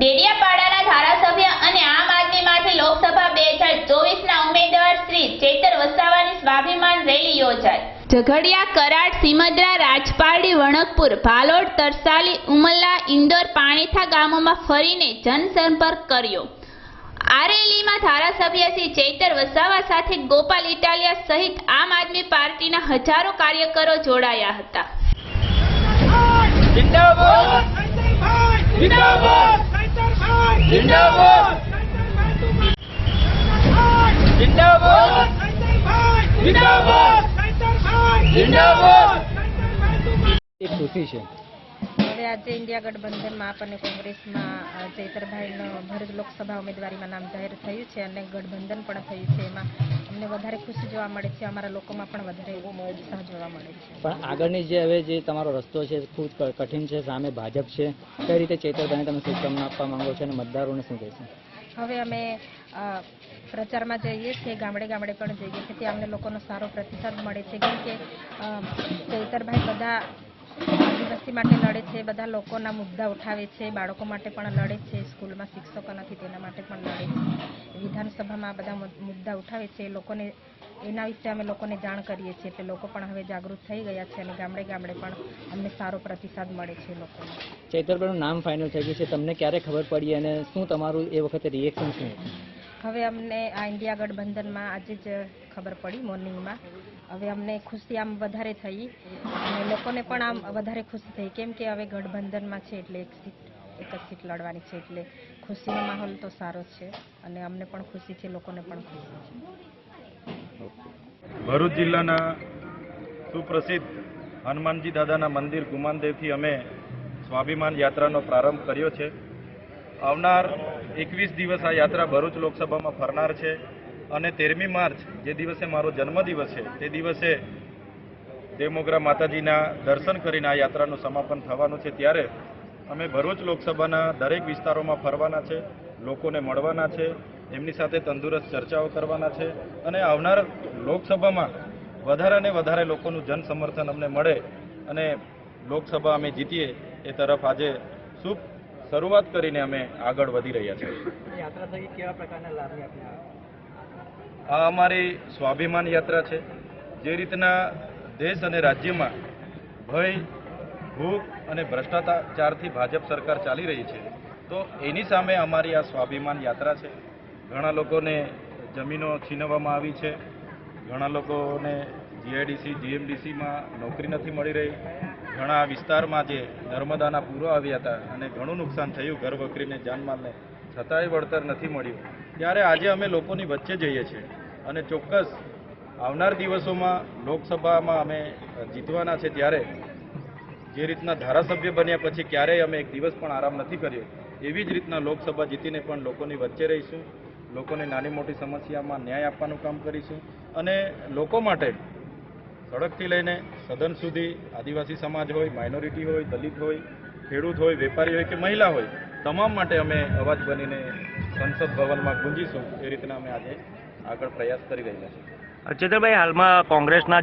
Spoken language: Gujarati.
ડેડિયાપાડાના ધારાસભ્ય અને આમ આદમીમાંથી લોકસભા બે હજાર ચોવીસના ઉમેદવાર શ્રી ચેતર વસાવાની સ્વાભિમાન રેલી યોજાઈ. ઝઘડિયા કરાડ સિમદ્રા રાજપારડી વણકપુર ભાલોડ તરસાલી ઉમલ્લા ઇન્દોર પાણીથા ગામોમાં ફરીને જનસંપર્ક કર્યો. આ રેલીમાં ધારાસભ્ય શ્રી ચૈતર વસાવા સાથે ગોપાલ ઇટાલિયા સહિત આમ આદમી પાર્ટીના હજારો કાર્યકરો જોડાયા હતા. Position. હવે આજે ઇન્ડિયા ગઠબંધનમાં આપણને કોંગ્રેસમાં ચૈતરભાઈનો ભરૂચ લોકસભા ઉમેદવારીમાં નામ જાહેર થયું છે અને ગઠબંધન પણ થયું છે. એમાં અમને વધારે ખુશી જોવા મળે છે અમારા લોકોમાં પણ વધારે ઉત્સાહ જોવા મળે છે. પણ આગળની જે હવે જે તમારો રસ્તો છે ખૂબ કઠિન છે સામે ભાજપ છે કઈ રીતે ચૈતરભાઈને તમે શુભકામના આપવા માંગો છો અને મતદારોને શું કહેશો? હવે અમે પ્રચારમાં જઈએ છીએ ગામડે ગામડે પણ જઈએ છીએ ત્યાં અમને લોકોનો સારો પ્રતિસાદ મળે છે. કેમ કે ચૈતરભાઈ બધા આદિવાસી માટે લડે છે, બધા લોકોના મુદ્દા ઉઠાવે છે, બાળકો માટે પણ લડે છે, સ્કૂલમાં શિક્ષકો નથી, તેના માટે પણ લડે છે. વિધાનસભામાં બધા મુદ્દા ઉઠાવે છે લોકોને, એના વિશે અમે લોકોને જાણ કરીએ છીએ, એટલે લોકો પણ હવે જાગૃત થઈ ગયા છે અને ગામડે ગામડે પણ અમને સારો પ્રતિસાદ મળે છે લોકોને. ચૈતરભાઈનું નામ ફાઇનલ થઈ ગયું છે. તમને ક્યારે ખબર પડી અને શું તમારું એ વખતે રિએક્શન શું? હવે અમને આ ઇન્ડિયા ગઠબંધનમાં આજે જ ખબર પડી મોર્નિંગમાં. હવે અમને ખુશી આમ વધારે થઈ. અને લોકોને પણ આમ વધારે ખુશી થઈ. કેમ કે હવે ગઠબંધનમાં છે એટલે એક સીટ, એક જ સીટ લડવાની છે એટલે ખુશીનો માહોલ તો સારો છે. અને અમને પણ ખુશી છે, લોકોને પણ ખુશી છે. ભરૂચ જિલ્લાના સુપ્રસિદ્ધ હનુમાનજી દાદાના મંદિર ગુમાનદેવથી અમે સ્વાભિમાન યાત્રાનો પ્રારંભ કર્યો છે. આવનાર એકવીસ દિવસ આ યાત્રા ભરૂચ લોકસભામાં ફરનાર છે અને તેરમી માર્ચ, જે દિવસે મારો જન્મદિવસ છે, તે દિવસે દેમોગરા માતાજીના દર્શન કરીને આ યાત્રાનું સમાપન થવાનું છે. ત્યારે અમે ભરૂચ લોકસભાના દરેક વિસ્તારોમાં ફરવાના છે, લોકોને મળવાના છે, એમની સાથે તંદુરસ્ત ચર્ચાઓ કરવાના છે અને આવનાર લોકસભામાં વધારે ને વધારે લોકોનું જન સમર્થન અમને મળે અને લોકસભા અમે જીતીએ એ તરફ આજે શુભ શરૂઆત કરીને અમે આગળ વધી રહ્યા છીએ. યાત્રા થઈ કેવા પ્રકારના લાભ આ અમારી સ્વાભિમાન યાત્રા છે. જે રીતના દેશ અને રાજ્યમાં ભય ભૂખ અને ભ્રષ્ટાચારથી ભાજપ સરકાર ચાલી રહી છે તો એની સામે અમારી આ સ્વાભિમાન યાત્રા છે. ઘણા લોકોને જમીનો છીનવવામાં આવી છે. ઘણા લોકોને જીઆઈડીસી જીએમડીસીમાં નોકરી નથી મળી રહી. ઘણા વિસ્તારમાં જે નર્મદાના પૂરો આવ્યા હતા અને ઘણું નુકસાન થયું, ઘર વકરીને જાનમાલને. છતાંય વળતર નથી મળ્યું. ત્યારે આજે અમે લોકોની વચ્ચે જઈએ છીએ અને ચોક્કસ આવનાર દિવસોમાં લોકસભામાં અમે જીતવાના છે ત્યારે જે રીતના ધારાસભ્ય બન્યા પછી ક્યારેય અમે એક દિવસ પણ આરામ નથી કર્યો. એવી જ રીતના લોકસભા જીતીને પણ લોકોની વચ્ચે રહીશું. લોકોને નાની મોટી સમસ્યામાં ન્યાય આપવાનું કામ કરીશું અને લોકો માટે સડકથી લઈને સદન સુધી આદિવાસી સમાજ હોય માઇનોરિટી હોય, દલિત હોય, ખેડૂત હોય, વેપારી હોય કે મહિલા હોય, તમામ માટે અમે અવાજ બનીને સંસદ ભવનમાં ગુંજીશું. એ રીતના અમે આજે આગળ પ્રયાસ કરી રહ્યા છીએ. ચેતરભાઈ હાલમાં કોંગ્રેસના